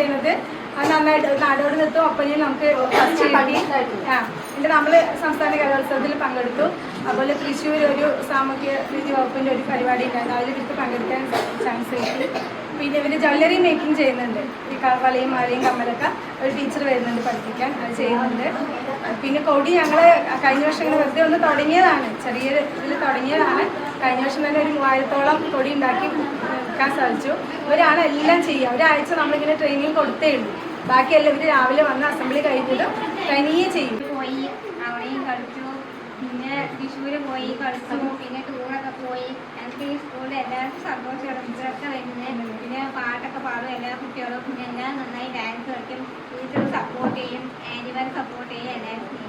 ചെയ്യുന്നത്. അത് നന്നായിട്ട് നാടോടി നൃത്തം ഒപ്പനയും നമുക്ക് ഫസ്റ്റ് കിട്ടി ആ എന്നിട്ട് നമ്മൾ സംസ്ഥാന കലോത്സവത്തിൽ പങ്കെടുത്തു. അതുപോലെ തൃശ്ശൂർ ഒരു സാമൂഹ്യ നീതി വകുപ്പിന്റെ ഒരു പരിപാടി ഉണ്ടായിരുന്നു. അതിൽ ഇവർക്ക് പങ്കെടുക്കാൻ ചാൻസ് കിട്ടി. പിന്നെ ഇവർ ജ്വല്ലറി മേക്കിംഗ് ചെയ്യുന്നുണ്ട്. ഈ കളയും വളയും മാലയും കമ്മലൊക്കെ ഒരു ടീച്ചർ വരുന്നുണ്ട് പഠിപ്പിക്കാൻ. അത് ചെയ്യുന്നുണ്ട്. പിന്നെ കൊടി ഞങ്ങൾ കഴിഞ്ഞ വർഷം ഇങ്ങനെ വെറുതെ ഒന്ന് തുടങ്ങിയതാണ്. ചെറിയ ഇതിൽ തുടങ്ങിയതാണ്. കഴിഞ്ഞ വർഷം തന്നെ ഒരു മൂവായിരത്തോളം കൊടി ഉണ്ടാക്കി വിൽക്കാൻ സാധിച്ചു. ഒരാണ് എല്ലാം ചെയ്യുക ഒരാഴ്ച നമ്മളിങ്ങനെ ട്രെയിനിങ് കൊടുത്തേ ഉള്ളൂ. ബാക്കിയെല്ലാം ഇവർ രാവിലെ വന്ന് അസംബ്ലി കഴിഞ്ഞിട്ടും തനിയെ ചെയ്യും. പോയി അവിടെയും കളിച്ചു. പിന്നെ തൃശ്ശൂര് പോയി കളിച്ചു. പിന്നെ ടൂറൊക്കെ പോയി. ഞങ്ങൾക്ക് ഈ സ്കൂളിൽ എല്ലാവർക്കും സന്തോഷമാണ് ടീച്ചറൊക്കെ വരുന്നത് പിന്നെ പാട്ടൊക്കെ പാടും എല്ലാ കുട്ടികളും. പിന്നെ എല്ലാം നന്നായി ഡാൻസ് കളിക്കും. ടീച്ചർ സപ്പോർട്ട് ചെയ്യും. ആന്റിമാർ സപ്പോർട്ട് ചെയ്യും എല്ലാവരും ചെയ്യും.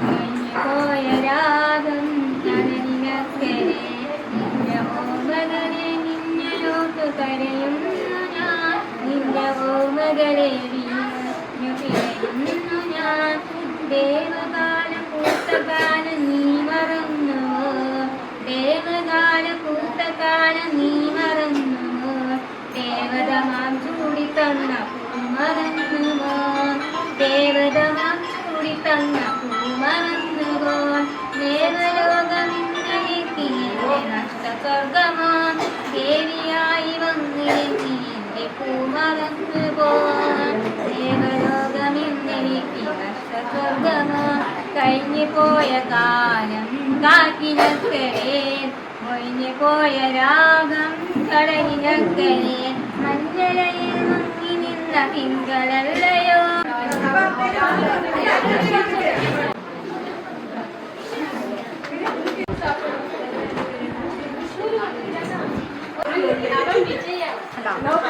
കഴിഞ്ഞു പോയ രാഗം കടലിനക്കരെ നിന്റെ നിന്നലോട്ട് കരയുന്നു ഞാൻ. നിന്റെ ഓമകളെ വീണു പിഴയുന്നു ഞാൻ. ദേവകാലം പൂത്തകാലം നീ മറന്നുവോ ദേവകാലം പൂത്തകാലം നീ മറന്നുവോ ദേവത ചൂടി തന്ന പൂമറന്നുവോ ദേവത മാം ചൂടി തന്ന പൂമറന്നുവോ ദേവലോകമിന്നലേക്ക് ദേവിയായി വന്നിലേക്ക് പൂ പൂമറന്നുവോ ദേവലോകമിന്നലേക്ക് നഷ്ടസ്വർഗമാ കഴിഞ്ഞു പോയ കാലം കാറ്റിനക്കരെ ഒഴിഞ്ഞു പോയ രാഗം കടലിനക്കരെ മഞ്ഞളയിൽ മുങ്ങി നിന്ന തിങ്കളല്ലയോ No.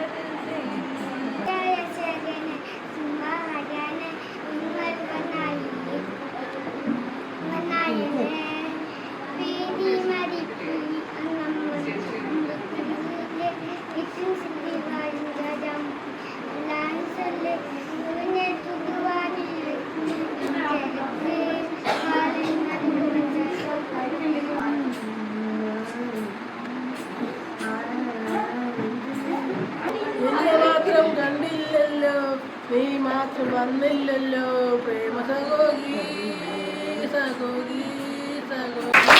നീ മാത്രം വന്നില്ലല്ലോ. പ്രേമ സഹോഗി സഹോഗി സഹോഗി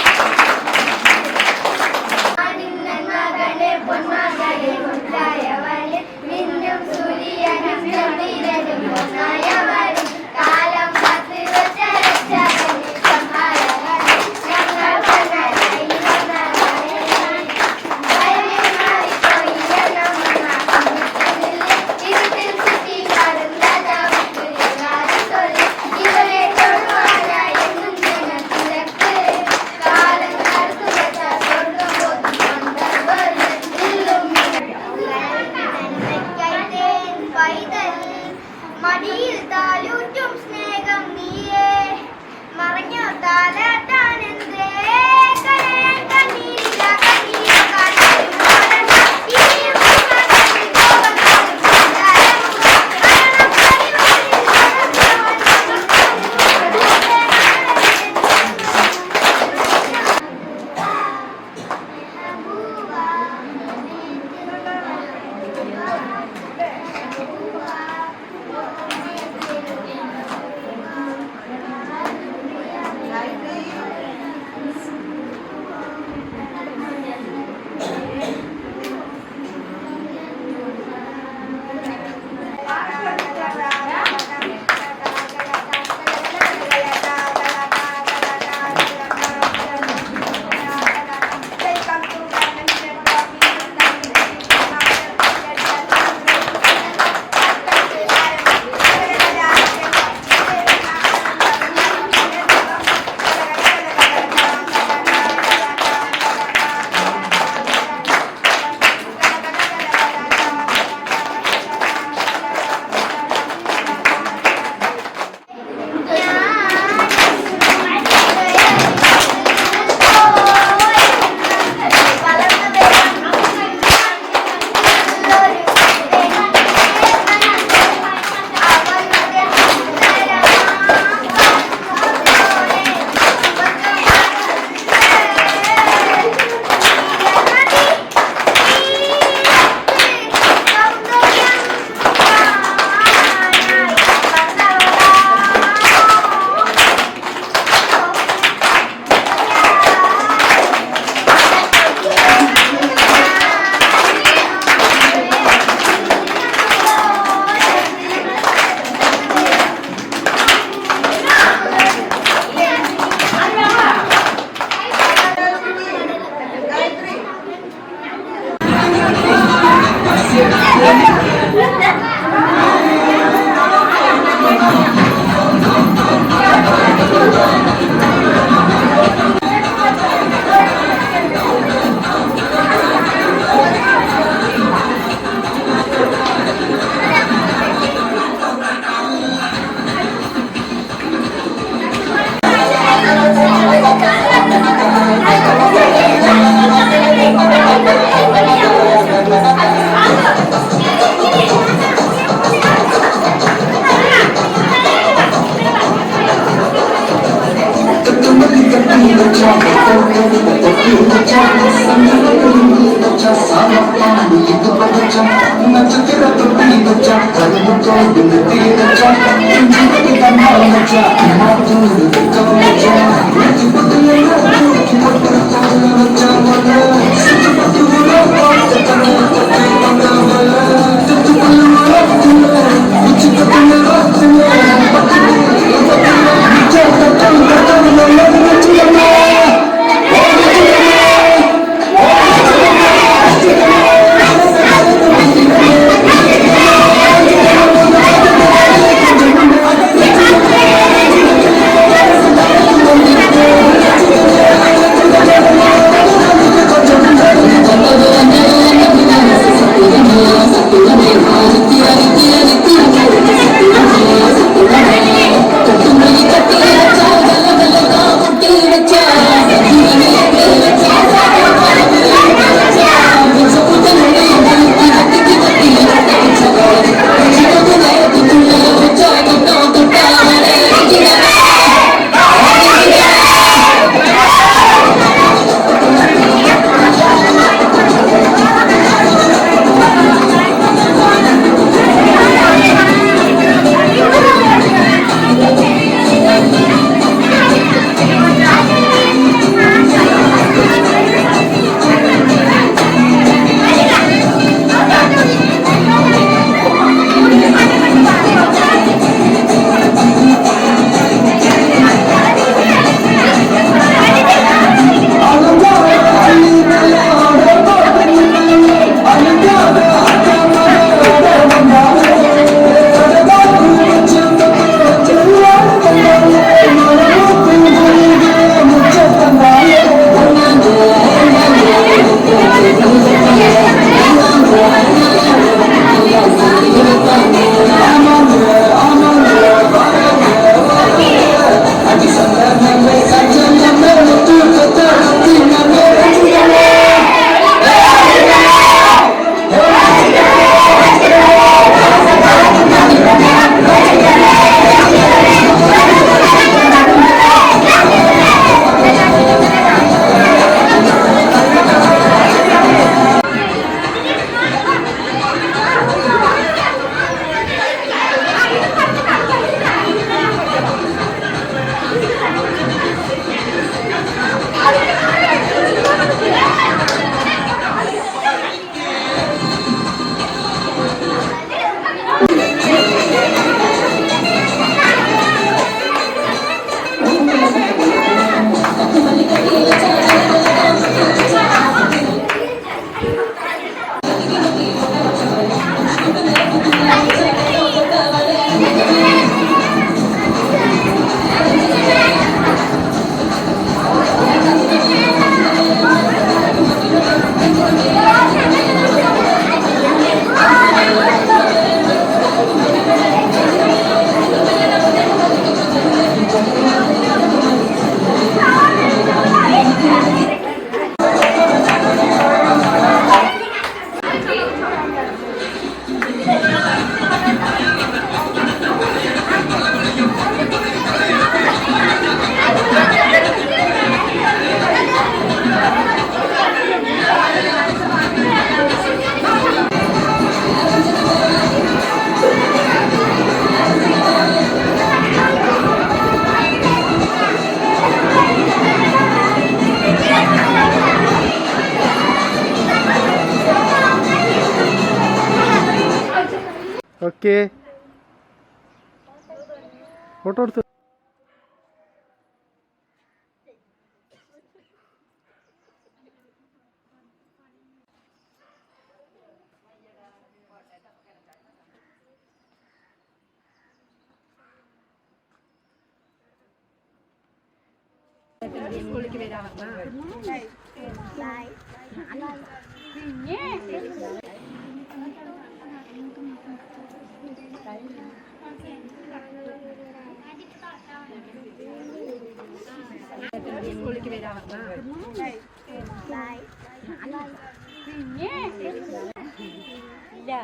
ഫോട്ടോ എടുത്തു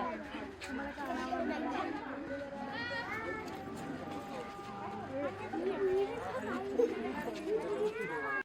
Thank you.